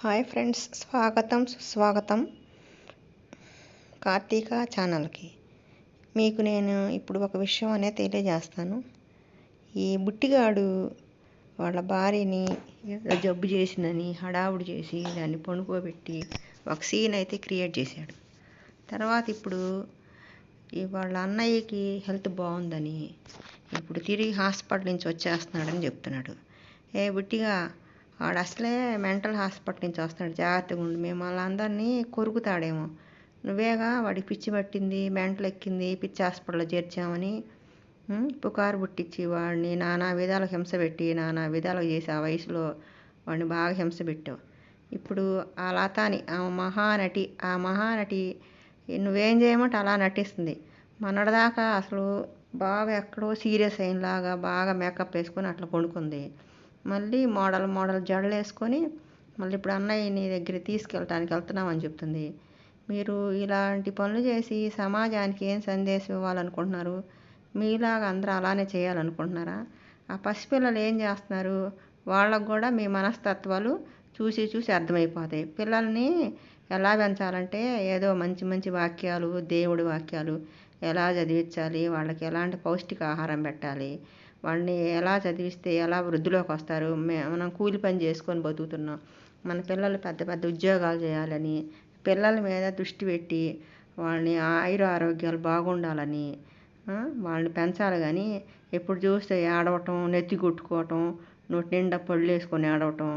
Hi friends స్వాగతం సుస్వాగతం కార్తీక ఛానల్కి. మీకు నేను ఇప్పుడు ఒక విషయం అనేది తెలియజేస్తాను. ఈ బుట్టిగాడు వాళ్ళ భార్యని జబ్బు చేసిందని హడావుడు చేసి దాన్ని పండుకోబెట్టి ఒక సీన్ అయితే క్రియేట్ చేశాడు. తర్వాత ఇప్పుడు ఈ వాళ్ళ అన్నయ్యకి హెల్త్ బాగుందని ఇప్పుడు తిరిగి హాస్పిటల్ నుంచి వచ్చేస్తున్నాడని చెప్తున్నాడు. ఏ బుట్టిగా వాడు అసలే మెంటల్ హాస్పిటల్ నుంచి వస్తున్నాడు జాగ్రత్తగా ఉండి. మేము వాళ్ళందరినీ కొరుకుతాడేమో. నువ్వేగా వాడికి పిచ్చి పట్టింది మెంటల్ ఎక్కింది పిచ్చి హాస్పిటల్లో చేర్చామని పుకారు పుట్టించి వాడిని నానా విధాలు హింస పెట్టి నానా విధాలు చేసి ఆ వయసులో వాడిని బాగా హింస పెట్టావు. ఇప్పుడు ఆ లతాని ఆ మహానటి ఆ మహానటి నువ్వేం చేయమంటే అలా నటిస్తుంది. మొన్నటిదాకా అసలు బాగా ఎక్కడో సీరియస్ అయినలాగా బాగా మేకప్ వేసుకొని అట్లా పడుకుంది. మళ్ళీ మోడల్ మోడల్ జడలు వేసుకొని మళ్ళీ ఇప్పుడు అన్నయ్య నీ దగ్గర తీసుకెళ్ళటానికి వెళ్తున్నామని చెప్తుంది. మీరు ఇలాంటి పనులు చేసి సమాజానికి ఏం సందేశం ఇవ్వాలనుకుంటున్నారు? మీలాగా అందరూ అలానే చేయాలనుకుంటున్నారా? ఆ పసిపిల్లలు ఏం చేస్తున్నారు? వాళ్ళకు కూడా మీ మనస్తత్వాలు చూసి చూసి అర్థమైపోతాయి. పిల్లల్ని ఎలా పెంచాలంటే ఏదో మంచి మంచి వాక్యాలు దేవుడి వాక్యాలు ఎలా చదివించాలి? వాళ్ళకి ఎలాంటి పౌష్టిక ఆహారం పెట్టాలి? వాళ్ళని ఎలా చదివిస్తే ఎలా వృద్ధిలోకి వస్తారు? మనం కూలి పని చేసుకొని బతుకుతున్నాం. మన పిల్లలు పెద్ద పెద్ద ఉద్యోగాలు చేయాలని పిల్లల మీద దృష్టి పెట్టి వాళ్ళని ఆయుర ఆరోగ్యాలు బాగుండాలని వాళ్ళని పెంచాలి కానీ ఎప్పుడు చూస్తే ఏడవటం నెత్తి కొట్టుకోవటం నోటి నిండా పళ్ళు వేసుకొని ఏడవటం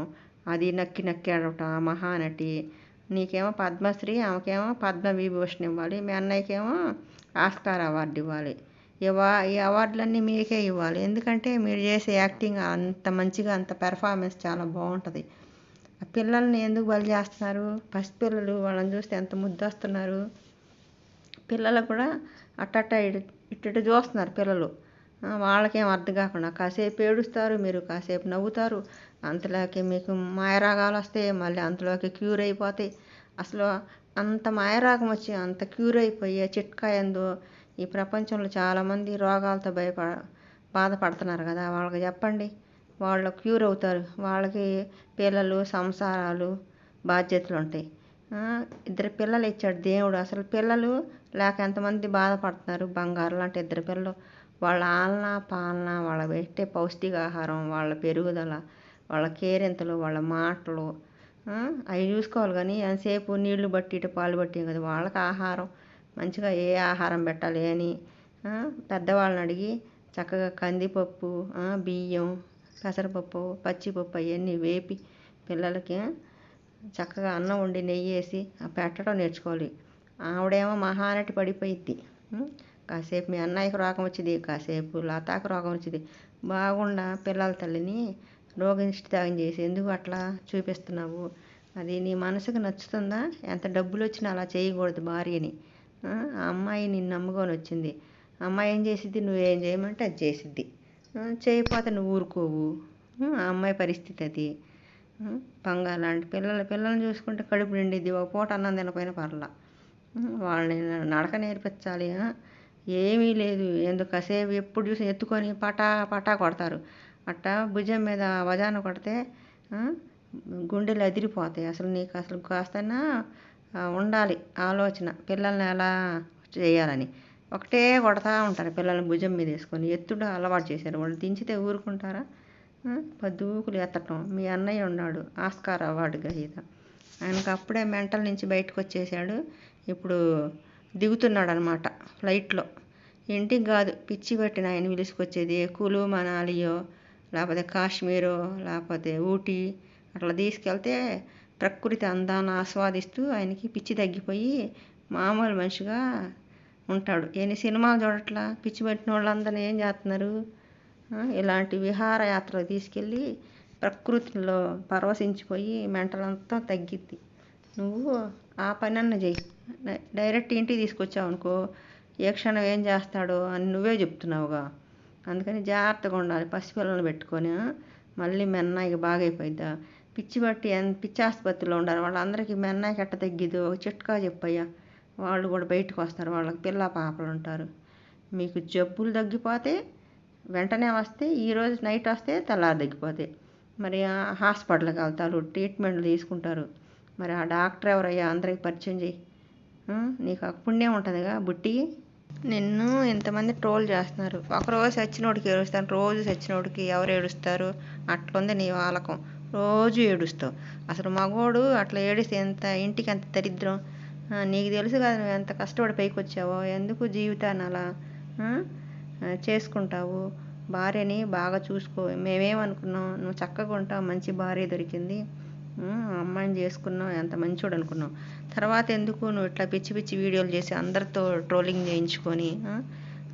అది నక్కి నక్కి ఏడవటం ఆ మహానటి. నీకేమో పద్మశ్రీ ఆమెకేమో పద్మ విభూషణ్ ఇవ్వాలి మీ అన్నయ్యకేమో ఆస్కార్ అవార్డు ఇవ్వాలి. ఇవా ఈ అవార్డులన్నీ మీకే ఇవ్వాలి. ఎందుకంటే మీరు చేసే యాక్టింగ్ అంత మంచిగా అంత పెర్ఫార్మెన్స్ చాలా బాగుంటుంది ఆ పిల్లల్ని ఎందుకు బలి చేస్తున్నారు? పసిపిల్లలు వాళ్ళని చూస్తే ఎంత ముద్దొస్తున్నారు? పిల్లలు కూడా అట్టట్ట ఇటు చూస్తున్నారు పిల్లలు. వాళ్ళకేం అర్థం కాకుండా కాసేపు ఏడుస్తారు మీరు కాసేపు నవ్వుతారు. అంతలోకి మీకు మాయరాగాలు వస్తాయి మళ్ళీ అంతలోకి క్యూర్ అయిపోతాయి. అసలు అంత మాయరాగం వచ్చి అంత క్యూర్ అయిపోయి చిట్కా ఏందో ఈ ప్రపంచంలో చాలామంది రోగాలతో భయపడ బాధపడుతున్నారు కదా. వాళ్ళకి చెప్పండి. వాళ్ళు క్యూర్ అవుతారు. వాళ్ళకి పిల్లలు సంసారాలు బాధ్యతలు ఉంటాయి. ఇద్దరు పిల్లలు ఇచ్చాడు దేవుడు. అసలు పిల్లలు లేక ఎంతమంది బాధపడుతున్నారు? బంగారు లాంటి ఇద్దరు పిల్లలు. వాళ్ళ ఆలన పాలన వాళ్ళ పెట్టే పౌష్టికాహారం వాళ్ళ పెరుగుదల వాళ్ళ కేరింతలు వాళ్ళ మాటలు. అవి చూసుకోవాలి కానీ ఎంతసేపు నీళ్ళు బట్టి ఇటు పాలు బట్టి కదా వాళ్ళకి ఆహారం మంచిగా ఏ ఆహారం పెట్టాలి అని పెద్దవాళ్ళని అడిగి చక్కగా కందిపప్పు బియ్యం పెసరపప్పు పచ్చిపప్పు అవన్నీ వేపి పిల్లలకి చక్కగా అన్నం వండి నెయ్యి వేసి ఆ పెట్టడం నేర్చుకోవాలి. ఆవిడేమో మహానటి పడిపోయిద్ది. కాసేపు మీ అన్నయ్యకి రోగం వచ్చింది కాసేపు లతాకు రోగం వచ్చింది. బాగుండా పిల్లల తల్లిని రోగనిష్ఠితాగం చేసి ఎందుకు అట్లా చూపిస్తున్నావు? అది నీ మనసుకు నచ్చుతుందా? ఎంత డబ్బులు వచ్చినా అలా చేయకూడదు భార్యని. ఆ అమ్మాయి నిన్ను నమ్ముకొని వచ్చింది. అమ్మాయి ఏం చేసిద్ది? నువ్వేం చేయమంటే అది చేసిద్ది. చేయకపోతే నువ్వు ఊరుకోవు. ఆ అమ్మాయి పరిస్థితి అది. ఉం? లాంటి పిల్లలు పిల్లల్ని చూసుకుంటే కడుపు నిండిద్ది. ఒక పూట అన్నం తినకపోయినా పర్లా. వాళ్ళని నడక నేర్పించాలి. ఏమీ లేదు. ఎందుకు? కాసేపు ఎప్పుడు చూసి ఎత్తుకొని పటా పటా కొడతారు. అట్టా భుజం మీద వజాన కొడితే గుండెలు అదిరిపోతాయి. అసలు నీకు అసలు కాస్తైనా ఉండాలి ఆలోచన. పిల్లల్ని ఎలా చేయాలని. ఒకటే కొడతా ఉంటారు పిల్లల్ని భుజం మీద వేసుకొని. ఎత్తుడు అలవాటు చేశారు. వాళ్ళు దించితే ఊరుకుంటారా? ఆ, పద్దూకులు ఎత్తటం. మీ అన్నయ్య ఉన్నాడు. ఆస్కార్ అవార్డు గ్రహీత ఆయనకు అప్పుడే మెంటల్ నుంచి బయటకు వచ్చేసాడు ఇప్పుడు దిగుతున్నాడు అనమాట ఫ్లైట్లో. ఇంటికి కాదు పిచ్చి పెట్టిన ఆయన పిలుచుకొచ్చేది కులు మనాలియో లేకపోతే కాశ్మీరో లేకపోతే ఊటీ అట్లా తీసుకెళ్తే ప్రకృతి అందాన్ని ఆస్వాదిస్తూ ఆయనకి పిచ్చి తగ్గిపోయి మామూలు మనిషిగా ఉంటాడు. ఎన్ని సినిమాలు చూడట్లా? పిచ్చి పెట్టిన వాళ్ళందరూ ఏం చేస్తున్నారు? ఇలాంటి విహారయాత్రలు తీసుకెళ్ళి ప్రకృతిలో పరవశించిపోయి మెంటల్ అంతా తగ్గిద్ది. నువ్వు ఆ పనన్న చేయి చెయ్యి డైరెక్ట్ ఇంటికి తీసుకొచ్చావు అనుకో ఏ క్షణం ఏం చేస్తాడో అని నువ్వే చెప్తున్నావుగా. అందుకని జాగ్రత్తగా ఉండాలి. పసిపిల్లలను పెట్టుకొని మళ్ళీ మెన్నాయికి బాగైపోయిద్దా? పిచ్చి పిచ్చి ఆసుపత్రిలో ఉండరు వాళ్ళందరికీ మెన్నాయికి ఎట్ట తగ్గిద్దో ఒక చిట్కా చెప్పయ్యా. వాళ్ళు కూడా బయటకు వస్తారు. వాళ్ళకి పిల్ల పాపలు ఉంటారు. మీకు జబ్బులు తగ్గిపోతే వెంటనే వస్తే ఈరోజు నైట్ వస్తే తెల్లారి తగ్గిపోతాయి మరి హాస్పిటల్కి వెళ్తారు. ట్రీట్మెంట్లు తీసుకుంటారు. మరి ఆ డాక్టర్ ఎవరయ్యా? అందరికి పరిచయం చేయి నీకు ఆ పుణ్యం ఉంటుందిగా బుట్టి. నిన్ను ఇంతమంది ట్రోల్ చేస్తున్నారు. ఒకరోజు చచ్చినోడికి ఏడుస్తాను. రోజు చచ్చినోడికి ఎవరు ఏడుస్తారు? అట్లుంది నీ వాలకం. రోజు ఏడుస్తావు. అసలు మగోడు అట్లా ఏడిస్తే ఎంత ఇంటికి ఎంత దరిద్రం? నీకు తెలుసు కదా నువ్వు ఎంత కష్టపడి పైకి వచ్చావో ఎందుకు జీవితాన్ని అలా చేసుకుంటావు? భార్యని బాగా చూసుకో. మేమేమనుకున్నాం నువ్వు చక్కగా ఉంటావు మంచి భార్య దొరికింది. అమ్మాయిని చేసుకున్నావు ఎంత మంచోడు అనుకున్నావు తర్వాత ఎందుకు నువ్వు ఇట్లా పిచ్చి పిచ్చి వీడియోలు చేసి అందరితో ట్రోలింగ్ చేయించుకొని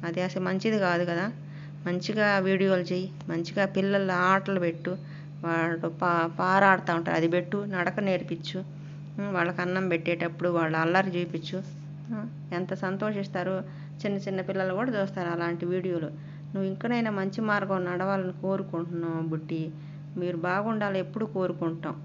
అది అసలు మంచిది కాదు కదా. మంచిగా వీడియోలు చేయి మంచిగా పిల్లల ఆటలు పెట్టు. వాళ్ళు పా పారాడుతూ ఉంటారు అది పెట్టు నడక నేర్పించు. వాళ్ళకి అన్నం పెట్టేటప్పుడు వాళ్ళ అల్లరి చూపించు. ఎంత సంతోషిస్తారు. చిన్న చిన్న పిల్లలు కూడా చూస్తారు అలాంటి వీడియోలు. నువ్వు ఇంకనైనా మంచి మార్గం నడవాలని కోరుకుంటున్నావు బుట్టి మీరు బాగుండాలి ఎప్పుడు కోరుకుంటాం.